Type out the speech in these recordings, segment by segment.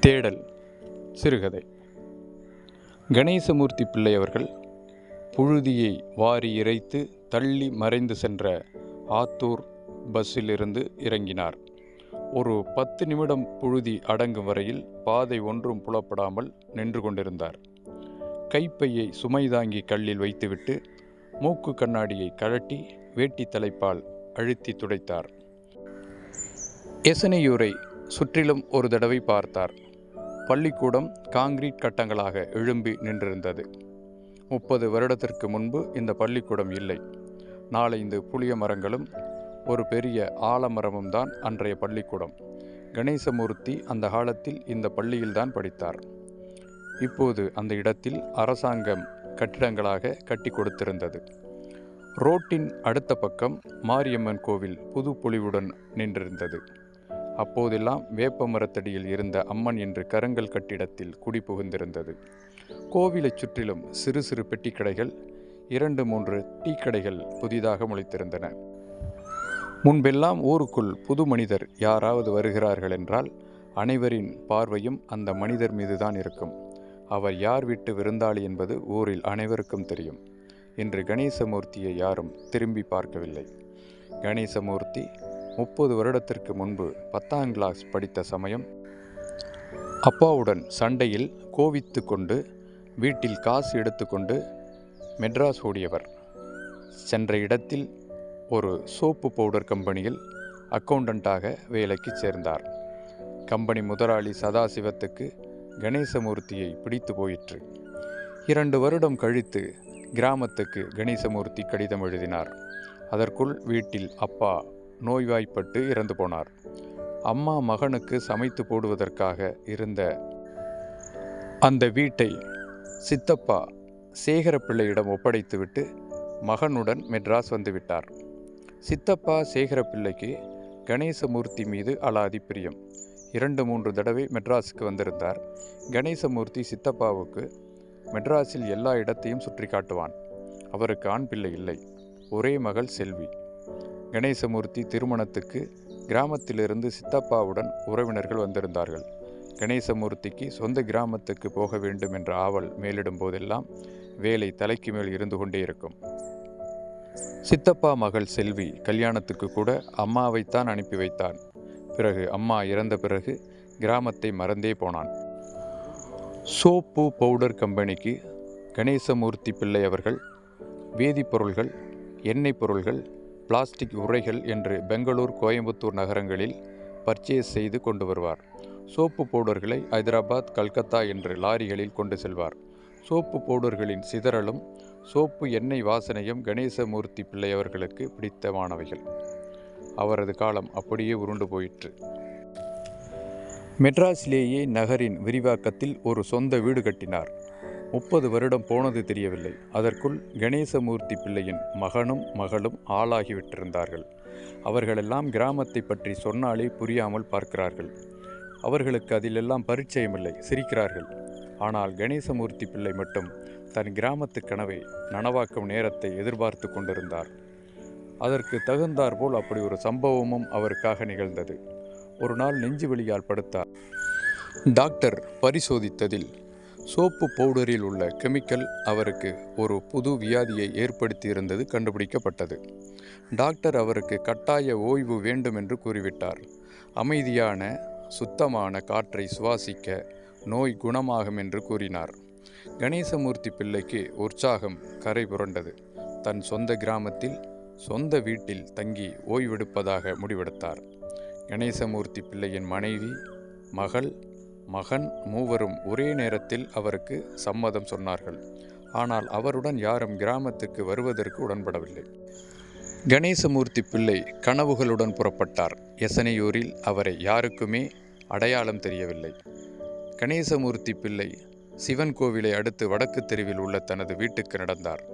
தேடல் சிறுகதை. கணேசமூர்த்தி பிள்ளை அவர்கள் புழுதியை வாரி இறைத்து தள்ளி மறைந்து சென்ற ஆத்தூர் பஸ்ஸிலிருந்து இறங்கினார். ஒரு பத்து நிமிடம் புழுதி அடங்கும் வரையில் பாதை ஒன்றும் புலப்படாமல் நின்று கொண்டிருந்தார். கைப்பையை சுமைதாங்கி கல்லில் வைத்துவிட்டு மூக்கு கண்ணாடியை கழட்டி வேட்டி தலைப்பால் அழுத்தி துடைத்தார். எசனையூரை சுற்றிலும் ஒரு தடவை பார்த்தார். பள்ளிக்கூடம் காங்கிரீட் கட்டங்களாக எழும்பி நின்றிருந்தது. முப்பது வருடத்திற்கு முன்பு இந்த பள்ளிக்கூடம் இல்லை. நாலைந்து புளிய மரங்களும் ஒரு பெரிய ஆலமரமும் தான் அன்றைய பள்ளிக்கூடம். கணேசமூர்த்தி அந்த காலத்தில் இந்த பள்ளியில்தான் படித்தார். இப்போது அந்த இடத்தில் அரசாங்கம் கட்டிடங்களாக கட்டி கொடுத்திருந்தது. ரோட்டின் அடுத்த பக்கம் மாரியம்மன் கோவில் புது பொலிவுடன் நின்றிருந்தது. அப்போதெல்லாம் வேப்ப மரத்தடியில் இருந்த அம்மன் என்று கரங்கல் கட்டிடத்தில் குடிபுகுந்திருந்தது. கோவிலைச் சுற்றிலும் சிறு சிறு பெட்டிக்கடைகள் இரண்டு மூன்று டீ கடைகள் புதிதாக முளைத்திருந்தன. முன்பெல்லாம் ஊருக்குள் புது மனிதர் யாராவது வருகிறார்கள் என்றால் அனைவரின் பார்வையும் அந்த மனிதர் மீதுதான் இருக்கும். அவர் யார் வீட்டு விருந்தாளி என்பது ஊரில் அனைவருக்கும் தெரியும். இன்று கணேசமூர்த்தியை யாரும் திரும்பி பார்க்கவில்லை. கணேசமூர்த்தி முப்பது வருடத்திற்கு முன்பு பத்தாம் கிளாஸ் படித்த சமயம் அப்பாவுடன் சண்டையில் கோவித்து கொண்டு வீட்டில் காசு எடுத்துக்கொண்டு மெட்ராஸ் ஓடியவர். சென்ற இடத்தில் ஒரு சோப்பு பவுடர் கம்பெனியில் அக்கௌண்டண்ட்டாக வேலைக்கு சேர்ந்தார். கம்பெனி முதலாளி சதாசிவத்துக்கு கணேசமூர்த்தியை பிடித்து போயிற்று. இரண்டு வருடம் கழித்து கிராமத்துக்கு கணேசமூர்த்தி கடிதம் எழுதினார். அதற்குள் வீட்டில் அப்பா நோய்வாய்ப்பட்டு இறந்து போனார். அம்மா மகனுக்கு சமைத்து போடுவதற்காக இருந்த அந்த வீட்டை சித்தப்பா சேகரப்பிள்ளையிடம் ஒப்படைத்துவிட்டு மகனுடன் மெட்ராஸ் வந்துவிட்டார். சித்தப்பா சேகரப்பிள்ளைக்கு கணேசமூர்த்தி மீது அலாதி பிரியம். இரண்டு மூன்று தடவை மெட்ராஸுக்கு வந்திருந்தார். கணேசமூர்த்தி சித்தப்பாவுக்கு மெட்ராஸில் எல்லா இடத்தையும் சுற்றி காட்டுவான் அவருக்கு ஆண் பிள்ளை இல்லை. ஒரே மகள் செல்வி. கணேசமூர்த்தி திருமணத்துக்கு கிராமத்திலிருந்து சித்தப்பாவுடன் உறவினர்கள் வந்திருந்தார்கள். கணேசமூர்த்திக்கு சொந்த கிராமத்துக்கு போக வேண்டும் என்ற ஆவல் மேலிடும் போதெல்லாம் வேலை தலைக்கு மேல் இருந்து கொண்டே இருக்கும். சித்தப்பா மகள் செல்வி கல்யாணத்துக்கு கூட அம்மாவைத்தான் அனுப்பி வைத்தான். பிறகு அம்மா இறந்த பிறகு கிராமத்தை மறந்தே போனான். சோப்பு பவுடர் கம்பெனிக்கு கணேசமூர்த்தி பிள்ளை அவர்கள் வேதிப்பொருள்கள் எண்ணெய் பொருள்கள் பிளாஸ்டிக் உரைகள் என்று பெங்களூர் கோயம்புத்தூர் நகரங்களில் பர்ச்சேஸ் செய்து கொண்டு வருவார். சோப்பு பவுடர்களை ஹைதராபாத் கல்கத்தா என்று லாரிகளில் கொண்டு செல்வார். சோப்பு பவுடர்களின் சிதறலும் சோப்பு எண்ணெய் வாசனையும் கணேசமூர்த்தி பிள்ளையவர்களுக்கு பிடித்தமானவைகள். அவரது காலம் அப்படியே உருண்டு போயிற்று. மெட்ராஸிலேயே நகரின் விரிவாக்கத்தில் ஒரு சொந்த வீடு கட்டினார். முப்பது வருடம் போனது தெரியவில்லை. அதற்குள் கணேசமூர்த்தி பிள்ளையின் மகனும் மகளும் ஆளாகிவிட்டிருந்தார்கள். அவர்களெல்லாம் கிராமத்தை பற்றி சொன்னாலே புரியாமல் பார்க்கிறார்கள். அவர்களுக்கு அதிலெல்லாம் பரிச்சயமில்லை சிரிக்கிறார்கள். ஆனால் கணேசமூர்த்தி பிள்ளை மட்டும் தன் கிராமத்து கனவை நனவாக்கும் நேரத்தை எதிர்பார்த்து கொண்டிருந்தார். அதற்கு தகுந்தாற்போல் அப்படி ஒரு சம்பவமும் அவருக்காக நிகழ்ந்தது. ஒரு நாள் நெஞ்சு வலியால் படுத்தார். டாக்டர் பரிசோதித்ததில் சோப்பு பவுடரில் உள்ள கெமிக்கல் அவருக்கு ஒரு புது வியாதியை ஏற்படுத்தியிருந்தது கண்டுபிடிக்கப்பட்டது. டாக்டர் அவருக்கு கட்டாய ஓய்வு வேண்டும் என்று கூறிவிட்டார். அமைதியான சுத்தமான காற்றை சுவாசிக்க நோய் குணமாகும் என்று கூறினார். கணேசமூர்த்தி பிள்ளைக்கு உற்சாகம் கரை புரண்டது. தன் சொந்த கிராமத்தில் சொந்த வீட்டில் தங்கி ஓய்வெடுப்பதாக முடிவெடுத்தார். கணேசமூர்த்தி பிள்ளையின் மனைவி மகள் மகன் மூவரும் ஒரே நேரத்தில் அவருக்கு சம்மதம் சொன்னார்கள். ஆனால் அவருடன் யாரும் கிராமத்துக்கு வருவதற்கு உடன்படவில்லை. கணேசமூர்த்தி பிள்ளை கனவுகளுடன் புறப்பட்டார். எசனையூரில் அவரை யாருக்குமே அடையாளம் தெரியவில்லை. கணேசமூர்த்தி பிள்ளை சிவன் கோவிலை அடுத்து வடக்கு தெருவில் உள்ள தனது வீட்டுக்கு நடந்தார்.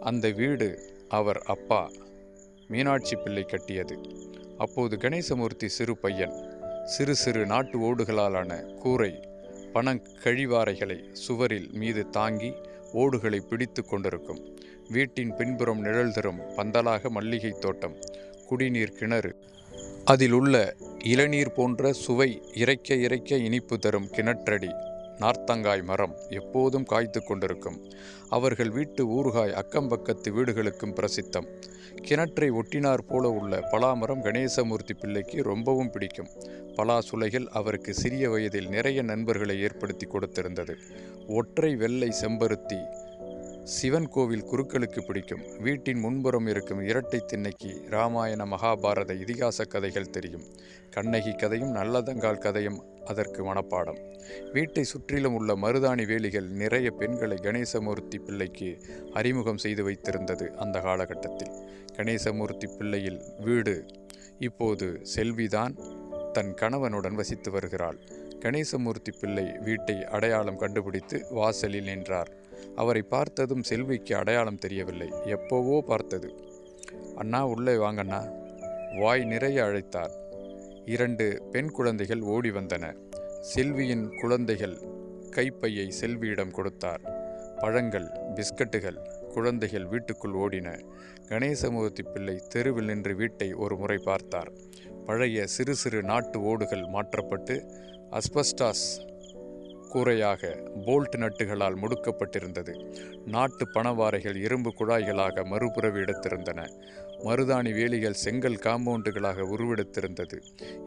அந்த வீடு அவர் அப்பா மீனாட்சி பிள்ளை கட்டியது. அப்போது கணேசமூர்த்தி சிறு பையன். சிறு சிறு நாட்டு ஓடுகளாலான கூரை பணக்கழிவாறைகளை சுவரில் மீது தாங்கி ஓடுகளை பிடித்து கொண்டிருக்கும். வீட்டின் பின்புறம் நிழல் தரும் பந்தலாக மல்லிகை தோட்டம் குடிநீர் கிணறு. அதில் உள்ள இளநீர் போன்ற சுவை இறைக்க இறைக்க இனிப்பு தரும் கிணற்றடி. நார்த்தங்காய் மரம் எப்போதும் காய்த்து கொண்டிருக்கும். அவர்கள் வீட்டு ஊறுகாய் அக்கம்பக்கத்து வீடுகளுக்கும் பிரசித்தம். கிணற்றை ஒட்டினார் போல உள்ள பலாமரம் கணேசமூர்த்தி பிள்ளைக்கு ரொம்பவும் பிடிக்கும். பலா சுலைகள் அவருக்கு சிறிய வயதில் நிறைய நண்பர்களை ஏற்படுத்தி கொடுத்திருந்தது. ஒற்றை வெள்ளை செம்பருத்தி சிவன் கோவில் குருக்களுக்கு பிடிக்கும். வீட்டின் முன்புறம் இருக்கும் இரட்டை திண்ணைக்கு ராமாயண மகாபாரத இதிகாச கதைகள் தெரியும். கண்ணகி கதையும் நல்லதங்கால் கதையும் அதற்கு மனப்பாடம். வீட்டை சுற்றிலும் உள்ள மருதாணி வேலிகள் நிறைய பெண்களை கணேசமூர்த்தி பிள்ளைக்கு அறிமுகம் செய்து வைத்திருந்தது அந்த காலகட்டத்தில். கணேசமூர்த்தி பிள்ளையில் வீடு இப்போது செல்விதான் தன் கணவனுடன் வசித்து வருகிறாள். கணேசமூர்த்தி பிள்ளை வீட்டை அடையாளம் கண்டுபிடித்து வாசலில் நின்றார். அவரை பார்த்ததும் செல்விக்கு அடையாளம் தெரியவில்லை. எப்போவோ பார்த்தது. அண்ணா உள்ளே வாங்கண்ணா. வாய் நிறைய அழைத்தார். இரண்டு பெண் குழந்தைகள் ஓடி வந்தன. செல்வியின் குழந்தைகள் கைப்பையை செல்வியிடம் கொடுத்தார். பழங்கள் பிஸ்கட்டுகள் குழந்தைகள் வீட்டுக்குள் ஓடின. கணேசமூர்த்தி பிள்ளை தெருவில் நின்று வீட்டை ஒரு முறை பார்த்தார். பழைய சிறு சிறு நாட்டு ஓடுகள் மாற்றப்பட்டு அஸ்பஸ்டாஸ் கூரையாக போல்ட் நட்டுகளால் முடுக்கப்பட்டிருந்தது. நாட்டு பணவாரைகள் இரும்பு குழாய்களாக மறுபுறவி எடுத்திருந்தன. மருதாணி வேலிகள் செங்கல் காம்பவுண்டுகளாக உருவெடுத்திருந்தது.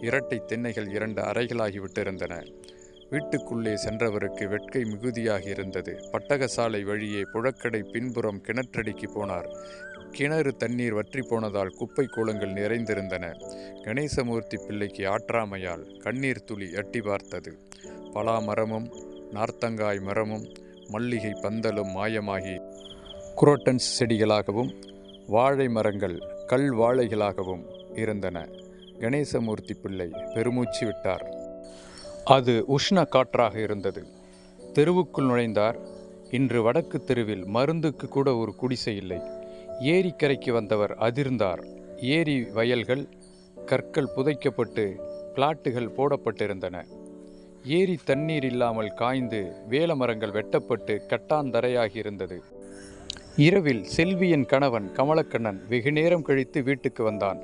இரட்டை தென்னைகள் இரண்டு அறைகளாகி விட்டிருந்தன. வீட்டுக்குள்ளே சென்றவருக்கு வெட்கை மிகுதியாக இருந்தது. பட்டகசாலை வழியே புழக்கடை பின்புறம் கிணற்றடிக்கு போனார். கிணறு தண்ணீர் வற்றி போனதால் குப்பை கூலங்கள் நிறைந்திருந்தன. கணேசமூர்த்தி பிள்ளைக்கு ஆற்றாமையால் கண்ணீர் துளி எட்டி பார்த்தது. பலா மரமும் நார்த்தங்காய் மரமும் மல்லிகை பந்தலும் மாயமாகி குரோட்டன்ஸ் செடிகளாகவும் வாழை மரங்கள் கல் வாழைகளாகவும் இருந்தன. கணேசமூர்த்தி பிள்ளை பெருமூச்சு விட்டார். அது உஷ்ண காற்றாக இருந்தது. தெருவுக்குள் நுழைந்தார். இன்று வடக்கு தெருவில் மருந்துக்கு கூட ஒரு குடிசை இல்லை. ஏரிக்கரைக்கு வந்தவர் அதிர்ந்தார். ஏரி வயல்கள் கற்கள் புதைக்கப்பட்டு பிளாட்டுகள் போடப்பட்டிருந்தன. ஏரி தண்ணீர் இல்லாமல் காய்ந்து வேலமரங்கள் வெட்டப்பட்டு கட்டாந்தரையாகி இருந்தது இரவில் செல்வியின் கணவன் கமலக்கண்ணன் வெகு நேரம் கழித்து வீட்டுக்கு வந்தான்.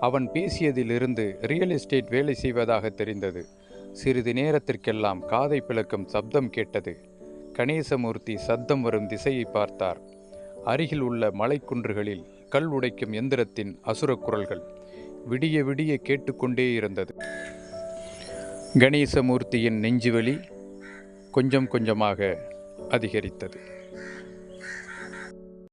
அவன் பேசியதிலிருந்து ரியல் எஸ்டேட் வேலை செய்வதாக தெரிந்தது. சிறிது நேரத்திற்கெல்லாம் காதை பிளக்கும் சப்தம் கேட்டது. கணேசமூர்த்தி சத்தம் வரும் திசையை பார்த்தார். அருகில் உள்ள மலைக்குன்றுகளில் கல் உடைக்கும் எந்திரத்தின் அசுர குரல்கள் விடிய விடிய கேட்டுக்கொண்டே இருந்தது. கணேசமூர்த்தியின் நெஞ்சுவலி கொஞ்சம் கொஞ்சமாக அதிகரித்தது.